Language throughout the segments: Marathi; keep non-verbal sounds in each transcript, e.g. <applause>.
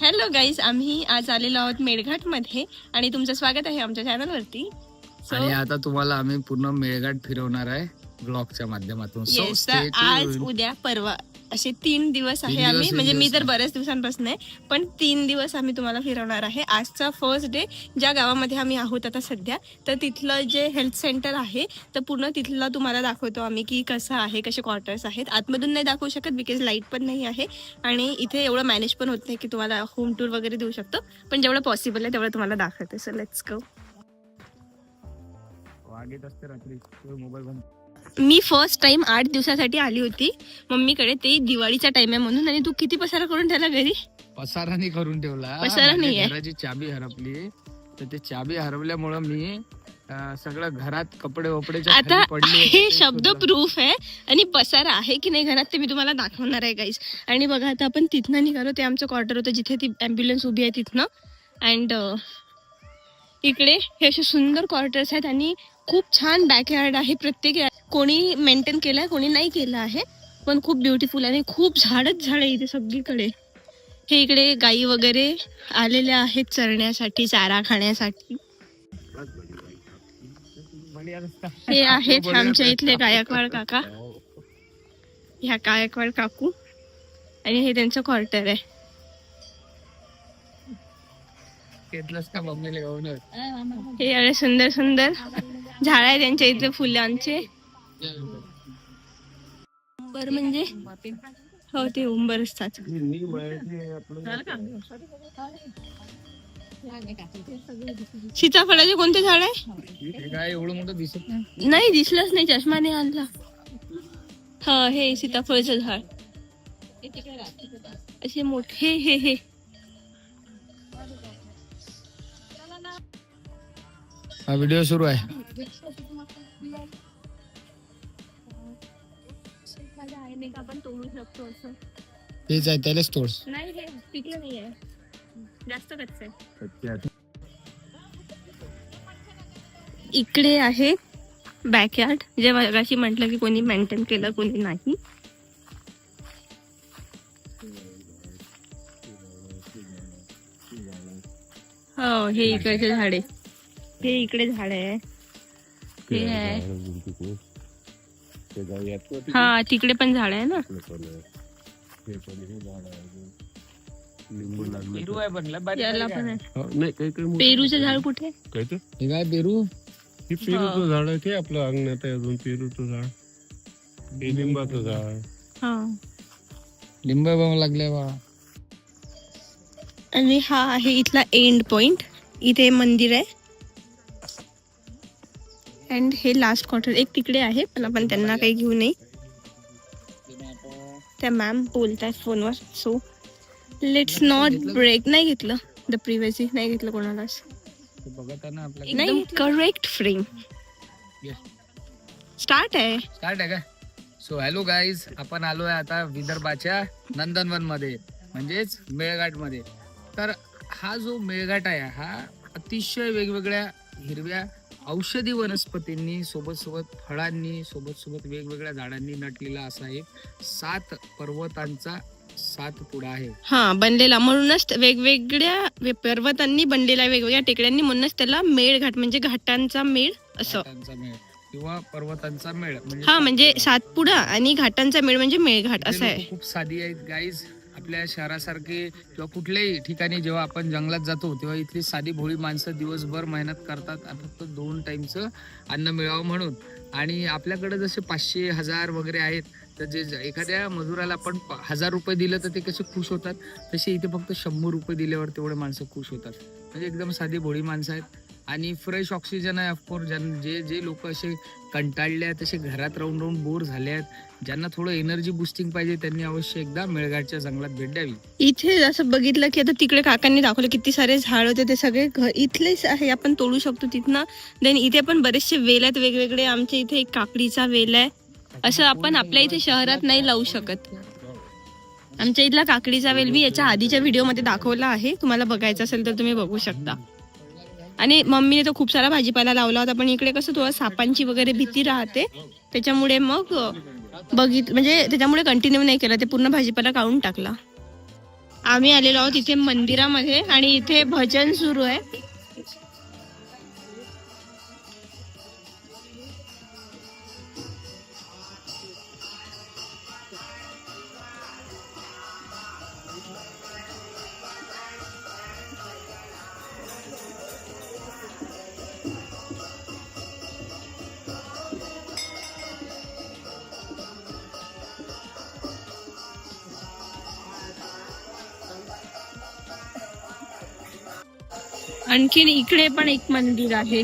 हॅलो गाईज आम्ही आज आलेलो आहोत मेळघाटमध्ये आणि तुमचं स्वागत आहे आमच्या चॅनलवरती सो आणि आता तुम्हाला आम्ही पूर्ण मेळघाट फिरवणार आहे ब्लॉगच्या माध्यमातून So येस stay आज tuned. उद्या परवा असे तीन दिवस आहे आम्ही. म्हणजे मी तर नाही. बऱ्याच दिवसांपासून आहे. पण तीन दिवस आम्ही तुम्हाला फिरवणार आहे. आजचा फर्स्ट डे ज्या गावामध्ये आम्ही आहोत आता सध्या तर तिथलं जे हेल्थ सेंटर आहे तर पूर्ण तिथलं तुम्हाला दाखवतो आम्ही की कसं आहे कसे क्वार्टर्स आहेत. आतमधून नाही दाखवू शकत बिकॉज लाइट पण नाही आहे. आणि इथे एवढं मॅनेज पण होत नाही की तुम्हाला होम टूर वगैरे देऊ शकतो. पण जेवढं पॉसिबल आहे तेवढं तुम्हाला दाखवते. सो लेट्स गो वाघ येत असते रात्री. मोबाईल बंद. मी फर्स्ट टाइम आठ दिवसासाठी आली होती. मम्मीकडे ते दिवाळीचा टाइम आहे म्हणून. आणि तू किती पसारा करून ठेवला घरी? पसारा नाही करून ठेवला. पसारा नाहीये. घराची चाबी हरपली. तर ते चाबी हरवल्यामुळं मी अं, सगळं घरात कपडे वपडेच्या आता खाली पडले हे ते शब्द. प्रूफ आहे. आणि पसारा आहे की नाही घरात ते मी तुम्हाला दाखवणार आहे गाईस आणि बघा आता आपण तिथनं निघालो. ते आमचं क्वार्टर होतं जिथे ती ॲम्ब्युलन्स उभी आहे तिथनं. अँड इकडे हे असे सुंदर क्वार्टर्स आहेत. आणि खूप छान बॅकयार्ड आहे. प्रत्येक कोणी मेंटेन केलं आहे कोणी नाही केलं आहे. पण खूप ब्युटिफुल आणि खूप झाडच झाड आहे इथे सगळीकडे. हे इकडे गाई वगैरे आलेल्या आहेत चरण्यासाठी चारा खाण्यासाठी. हे आहेत आमच्या इथले गायकवाड काका. ह्या गायकवाड काकू. आणि हे त्यांचं क्वार्टर आहे. हे एवढे सुंदर सुंदर झाड आहे त्यांच्या इथले फुलांचे. उंबर म्हणजे? हो ते उंबर असतात सीताफळाचे कोणते झाड आहे? हे काय एवढं मोठं दिसत नाही नाही दिसलंच नाही चष्माने आणला. हा हे सीताफळचं झाड. असे मोठे हे हे. हा व्हिडिओ सुरू आहे. आपण तोडू शकतो असं? तेच आहे त्यालाच तोड. नाही हे पिकलं नाही आहे जास्त कच्चं आहे इकडे आहे बॅकयार्ड जे मगाशी म्हटलं की कोणी मेंटेन केलं कोणी नाही. हो हे इकडचे झाडे. हे इकडे झाड आहे. हे आहे. हा तिकडे पण झाड आहे ना. पेरू आहे बनला याला पण आहे. नाही काही काही मोठं- पेरूचं झाड कुठे? आहे? काय ते? हे काय पेरू? हे पेरूचं झाड आहे ते आपलं अंगणात आहे अजून पेरूचं झाड. हे लिंबाचं झाड. हा. लिंब बघ लागले बा. आणि हा आहे इथला एंड पॉइंट इथे मंदिर आहे. अँड हे लास्ट क्वार्टर एक तिकडे आहे पण आपण त्यांना काही घेऊ नये. त्या मॅम बोलत आहेत फोनवर सो लेट्स नॉट ब्रेक नाही घेतलं द प्रिव्हियसली नाही घेतलं कोणालाच बघत आहे ना आपल्या एकदम करेक्ट फ्रेम. स्टार्ट आहे. स्टार्ट आहे का? सो हॅलो गाईज आपण आलो आहे आता विदर्भाच्या नंदनवनमध्ये म्हणजेच मेळघाटमध्ये तर हा जो मेळघाट आहे हा अतिशय वेगवेगळ्या हिरव्या औषधी वनस्पतींनी सोबत सोबत फळांनी सोबत सोबत वेगवेगळ्या झाडांनी नटलेला असा एक सात पर्वतांचा सात पुडा आहे. हा बनलेला. म्हणूनच वेगवेगळ्या पर्वतांनी बनलेल्या वेगवेगळ्या टेकड्यांनी म्हणूनच त्याला मेळघाट म्हणजे घाटांचा मेळ असं. घाटांचा मेळ किंवा पर्वतांचा मेळ हा म्हणजे सातपुडा आणि घाटांचा मेळ म्हणजे मेळघाट असं आहे. खूप साधी आहेत गाईज आपल्या शहरासारखे किंवा कुठल्याही ठिकाणी जेव्हा आपण जंगलात जातो तेव्हा इथली साधी भोळी माणसं दिवसभर मेहनत करतात फक्त दोन टाईमचं अन्न मिळावं म्हणून. आणि आपल्याकडे जसे पाचशे हजार वगैरे आहेत तर जे ज- एखाद्या मजुराला आपण हजार रुपये दिलं तर ते कसे खुश होतात? तसे इथे फक्त शंभर रुपये दिल्यावर तेवढे माणसं खुश होतात. म्हणजे एकदम साधी भोळी माणसं आहेत. आणि फ्रेश ऑक्सिजन आहे ऑफकोर्स ज्यां जे जे लोक असे कंटाळले आहेत तसे घरात राहून राहून बोर झाले आहेत ज्यांना थोडं एनर्जी बुस्टिंग पाहिजे त्यांनी अवश्य एकदा मेळघाटच्या जंगलात भेट द्यावी. इथे असं बघितलं की आता तिकडे काकांनी दाखवलं किती सारे झाड होते ते सगळे इथलेच आहे आपण तोडू शकतो तिथनं. देन इथे पण बरेचसे वेल आहेत वेगवेगळे. आमच्या इथे एक काकडीचा वेल आहे. असं आपण आपल्या इथे शहरात नाही लावू शकत. आमच्या इथला काकडीचा वेल मी याच्या आधीच्या व्हिडिओमध्ये दाखवला आहे. तुम्हाला बघायचं असेल तर तुम्ही बघू शकता. आणि मम्मीने तो खूप सारा भाजीपाला लावला होता पण इकडे कसं थोडं सापांची वगैरे भीती राहते. त्याच्यामुळे मग बघित म्हणजे त्याच्यामुळे कंटिन्यू नाही केलं ते पूर्ण भाजीपाला काढून टाकला. आम्ही आलेलो आहोत इथे मंदिरामध्ये आणि इथे भजन सुरू आहे. आणखीन इकडे पण एक मंदिर आहे.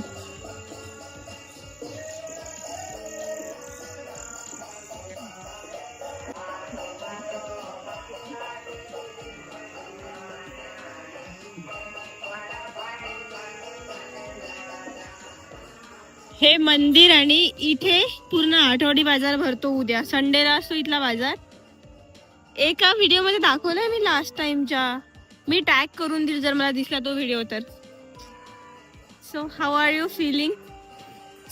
हे मंदिर आणि इथे पूर्ण आठवडी बाजार भरतो उद्या. संडेला असतो इथला बाजार. एका व्हिडिओमध्ये दाखवलाय मी लास्ट टाइमच्या मी टॅग करून देईल जर मला दिसला तो व्हिडिओ तर. So how are you feeling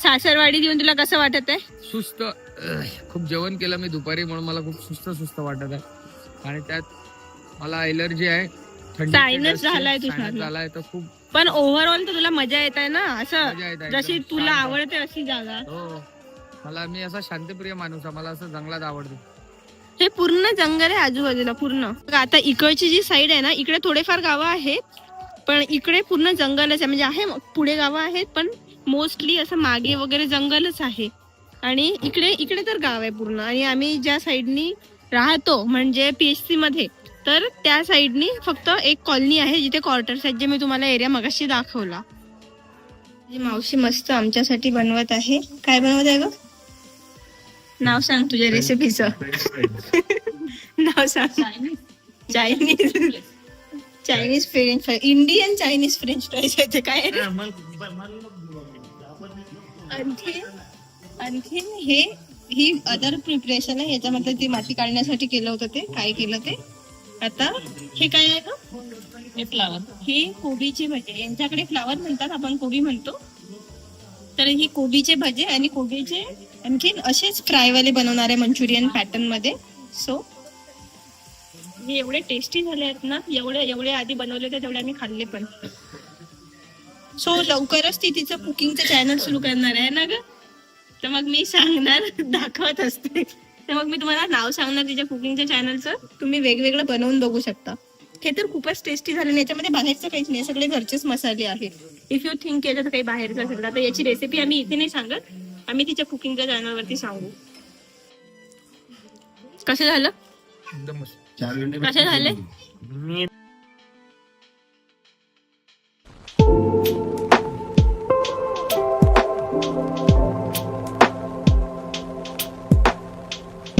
सासरवाडी देऊन तुला कसं वाटत आहे? सुस्त. अह, खूप जेवण केलं मी दुपारी म्हणून मला खूप सुस्त सुस्त वाटत आहे. आणि त्यात मला एलर्जी आहे. थंडीची Sinus dust आहे, झालाय तुझा. sinus झालाय तर खूप पण ओव्हरऑल तर तुला मजा येत आहे ना? असं मजा येत आहे. जशी एकदम तुला शांत. आवडते अशी जागा. हो. मला मी असा शांतप्रिय माणूस आहे. मला असं जंगलात आवडते. हे पूर्ण जंगल आहे आजूबाजूला पूर्ण. आता इकडची जी साईड आहे ना इकडे थोडेफार गावं आहेत. पण इकडे पूर्ण जंगलच आहे. म्हणजे आहे पुढे गावं आहेत पण मोस्टली असं मागे वगैरे जंगलच आहे. आणि इकडे इकडे तर गाव आहे पूर्ण. आणि आम्ही ज्या साईडनी राहतो म्हणजे पीएचसी मध्ये तर त्या साईडनी फक्त एक कॉलनी आहे जिथे क्वार्टर्स आहेत जे मी तुम्हाला एरिया मगाशी दाखवला. जी मावशी मस्त आमच्यासाठी बनवत आहे. काय बनवत आहे ग? नाव सांग तुझ्या रेसिपीचं <laughs> नाव सांग. Chinese Chinese French fry Indian Chinese French fries आहे ते काय रे? आणखी आणखीन हे ही अदर प्रिपरेशन आहे याच्यामध्ये ती माती काढण्यासाठी केलं होतं ते काय केलं ते? आता हे काय आहे का हे फ्लावर ही कोबीचे भजे यांच्याकडे फ्लावर म्हणतात आपण कोबी म्हणतो. तर ही कोबीचे भजे आणि कोबीचे आणखीन असेच फ्रायवाले बनवणारे मंचुरियन पॅटर्नमध्ये. सो हे एवढे टेस्टी झाले आहेत ना एवढे एवढे आधी बनवले होते तेवढे आम्ही खाल्ले पण. सो लवकरच ती तिचं कुकिंगचं चॅनल सुरू करणार आहे ना ग? तर मग मी सांगणार <laughs> दाखवत असते. तर मग मी तुम्हाला नाव सांगणार तिच्या कुकिंगच्या चॅनलचं तुम्ही वेगवेगळं बनवून बघू शकता. हे तर खूपच टेस्टी झालं आणि याच्यामध्ये बाहेरचं काहीच नाही सगळे घरचेच मसाले आहेत. इफ यू थिंक केलं तर काही बाहेरचं असेल तर याची रेसिपी आम्ही इथे नाही सांगत. आम्ही तिच्या कुकिंगच्या चॅनलवरती सांगू. कसं झालं? एकदम मस्त कसे झाले?